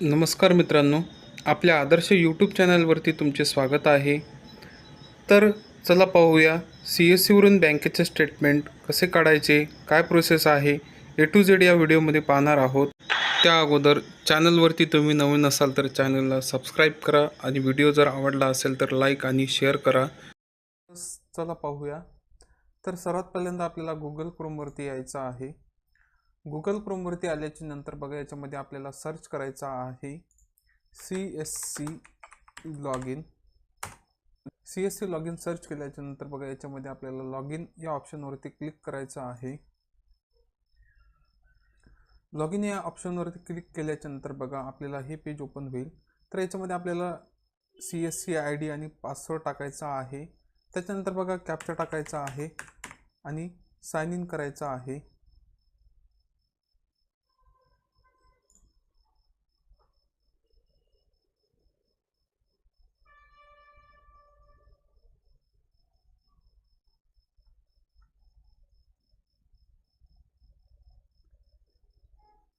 नमस्कार मित्रांनो आपल्या आदर्श यूट्यूब चॅनलवरती तुमचे स्वागत आहे. तर चला पाहूया सी एस सीवरून बँकेचे स्टेटमेंट कसे काढायचे काय प्रोसेस आहे ए टू झेड या व्हिडिओमध्ये पाहणार आहोत. त्या अगोदर चॅनलवरती तुम्ही नवीन असाल तर चॅनलला सबस्क्राईब करा आणि व्हिडिओ जर आवडला असेल तर लाईक आणि शेअर करा. चला पाहूया. तर सर्वात पहिल्यांदा आपल्याला गुगल क्रोमवरती यायचं आहे. गुगल क्रोमवरती आल्याच्यानंतर बघा याच्यामध्ये आपल्याला सर्च करायचा आहे. C S C log in C S C log in search केल्याच्यानंतर बघा याच्यामध्ये आपल्याला लॉग इन या ऑप्शनवरती क्लिक करायचं आहे. लॉग इन या ऑप्शनवरती क्लिक केल्याच्यानंतर बघा आपल्याला हे पेज ओपन होईल. तर याच्यामध्ये आपल्याला C S C I D आणि पासवर्ड टाकायचा आहे. त्याच्यानंतर बघा कॅप्चा टाकायचा आहे आणि साइन इन करायचं आहे.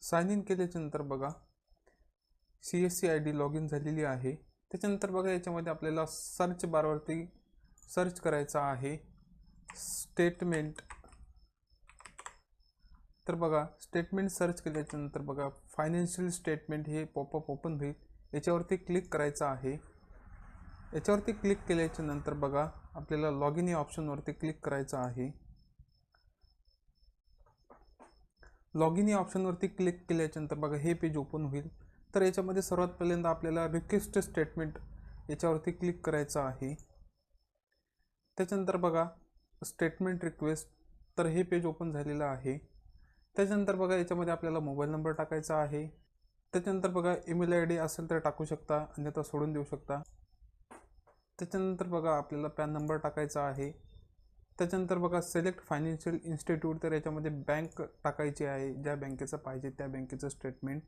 साइन इन केल्याच्यानंतर बघा C S C I D log in झालेली आहे. त्याच्यानंतर बघा याच्यामध्ये आपल्याला सर्च बारवरती सर्च करायचा आहे. स्टेटमेंट. तर बघा स्टेटमेंट सर्च केल्याच्यानंतर बघा फायनान्शियल स्टेटमेंट हे पॉपअप ओपन होईल. याच्यावरती क्लिक करायचं आहे. याच्यावरती क्लिक केल्याच्यानंतर बघा आपल्याला लॉग इन या ऑप्शनवरती क्लिक करायचं आहे. लॉग इन या ऑप्शनवरती क्लिक केल्याच्यानंतर बघा हे पेज ओपन होईल. तर याच्यामध्ये सर्वात पहिल्यांदा आपल्याला रिक्वेस्ट स्टेटमेंट याच्यावरती क्लिक करायचं आहे. त्याच्यानंतर बघा स्टेटमेंट रिक्वेस्ट तर हे पेज ओपन झालेलं आहे. त्याच्यानंतर बघा याच्यामध्ये आपल्याला मोबाईल नंबर टाकायचा आहे. त्याच्यानंतर बघा ईमेल आय डी असेल तर टाकू शकता अन्यथा सोडून देऊ शकता. त्याच्यानंतर बघा आपल्याला पॅन नंबर टाकायचा आहे. त्याच्यानंतर बघा सिलेक्ट फायनान्शियल इन्स्टिट्यूट तर याच्यामध्ये बँक टाकायची आहे. ज्या बँकेचं पाहिजे त्या बँकेचं स्टेटमेंट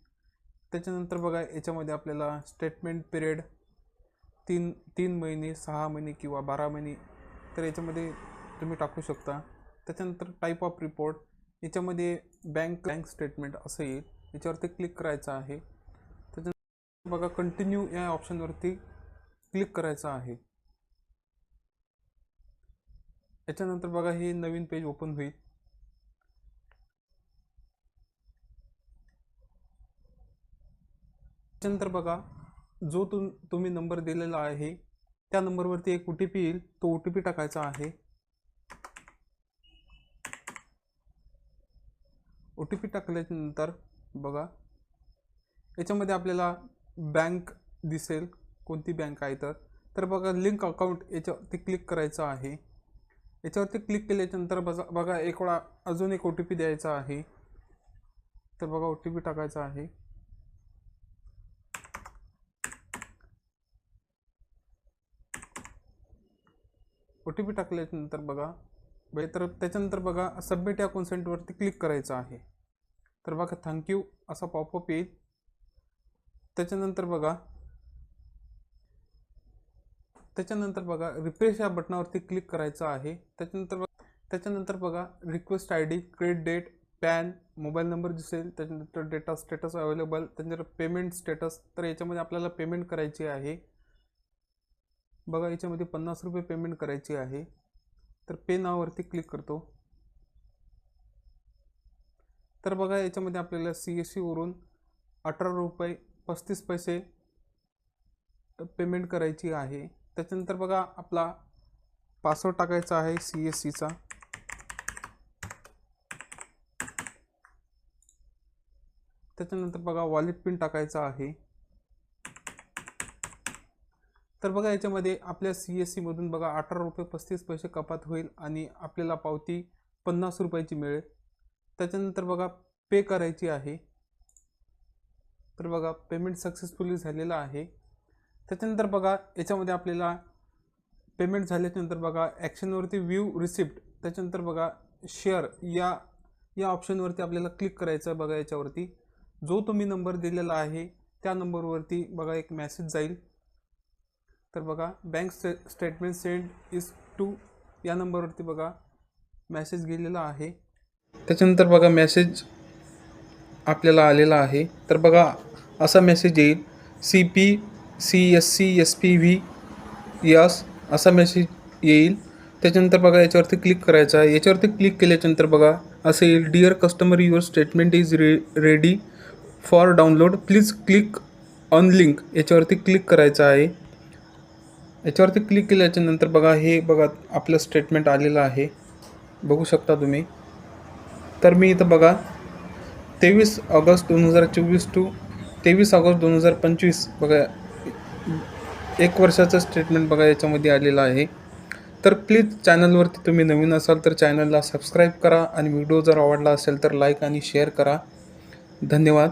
त्याच्यानंतर बघा याच्यामध्ये आपल्याला स्टेटमेंट पिरियड तीन तीन महिने सहा महिने किंवा बारा महिने तर याच्यामध्ये तुम्ही टाकू शकता. त्याच्यानंतर टाईप ऑफ रिपोर्ट याच्यामध्ये बँक बँक स्टेटमेंट असं येईल. याच्यावरती क्लिक करायचं आहे. त्याच्यानंतर बघा कंटिन्यू या ऑप्शनवरती क्लिक करायचं आहे. याच्यानंतर बघा हे नवीन पेज ओपन होईल. त्याच्यानंतर बघा जो तुम तुम्ही नंबर दिलेला आहे त्या नंबरवरती एक ओ टी पी येईल. तो ओ टी पी टाकायचा आहे. ओ टी पी टाकल्यानंतर बघा याच्यामध्ये आपल्याला बँक दिसेल. कोणती बँक आहे तर? तर बघा लिंक अकाउंट याच्यावरती क्लिक करायचं आहे. याच्यावरती क्लिक केल्याच्यानंतर बघा बघा एक वेळा अजून एक ओ टी पी द्यायचा आहे. तर बघा ओ टी पी टाकायचा आहे. ओ टी पी टाकल्यानंतर बघा बे तर त्याच्यानंतर बघा सबमिट या कॉन्सेंटवरती क्लिक करायचं आहे. तर बघा थँक्यू असा पॉपअप येईल. त्याच्यानंतर बघा त्याच्यानंतर बघा रिफ्रेश या बटनावरती क्लिक करायचं आहे. त्याच्यानंतर बघा त्याच्यानंतर बघा request I D credit date PAN mobile number दिसेल. त्याच्यानंतर डेटा स्टेटस अवेलेबल त्याच्यानंतर पेमेंट स्टेटस तर याच्यामध्ये आपल्याला पेमेंट करायची आहे. बघा याच्यामध्ये पन्नास रुपये पेमेंट करायची आहे. तर पे नावावरती क्लिक करतो. तर बघा याच्यामध्ये आपल्याला सी एस सीवरून अठरा रुपये पस्तीस पैसे पेमेंट करायची आहे. त्याच्यानंतर बघा आपला पासवर्ड टाकायचा आहे सी एस सीचा त्याच्यानंतर बघा वॉलेट पिन टाकायचा आहे. तर बघा याच्यामध्ये आपल्या सी एस सीमधून बघा अठरा रुपये पस्तीस पैसे कपात होईल आणि आपल्याला पावती पन्नास रुपयाची मिळेल. त्याच्यानंतर बघा पे करायची आहे. तर बघा पेमेंट सक्सेसफुली झालेलं आहे. त्याच्यानंतर बघा याच्यामध्ये आपल्याला पेमेंट झाल्याच्यानंतर बघा ॲक्शनवरती व्ह्यू रिसिप्ट त्याच्यानंतर बघा शेअर या या ऑप्शनवरती आपल्याला क्लिक करायचं बघा याच्यावरती. जो तुम्ही नंबर दिलेला आहे त्या नंबरवरती बघा एक मॅसेज जाईल. तर बघा bank state statement send is to या नंबरवरती बघा मॅसेज गेलेला आहे. त्याच्यानंतर बघा मॅसेज आपल्याला आलेला आहे. तर बघा असा मेसेज येईल. C P C S C S P V yes असा मेसेज येईल. त्याच्यानंतर बघा याच्यावरती क्लिक करायचं आहे. याच्यावरती क्लिक केल्याच्यानंतर बघा असं येईल. Dear customer your statement is re ready for download please click on link याच्यावरती क्लिक करायचं आहे. याच्यावरती क्लिक केल्याच्यानंतर बघा हे बघा आपलं स्टेटमेंट आलेलं आहे. बघू शकता तुम्ही. तर मी इथं बघा तेवीस ऑगस्ट दोन हजार चोवीस टू तेवीस ऑगस्ट दोन हजार पंचवीस बघा एक वर्षाचं स्टेटमेंट बघा याच्यामध्ये आलेलं आहे. तर प्लीज चॅनलवरती तुम्ही नवीन असाल तर चॅनलला सबस्क्राईब करा आणि व्हिडिओ जर आवडला असेल तर लाईक आणि शेअर करा. धन्यवाद.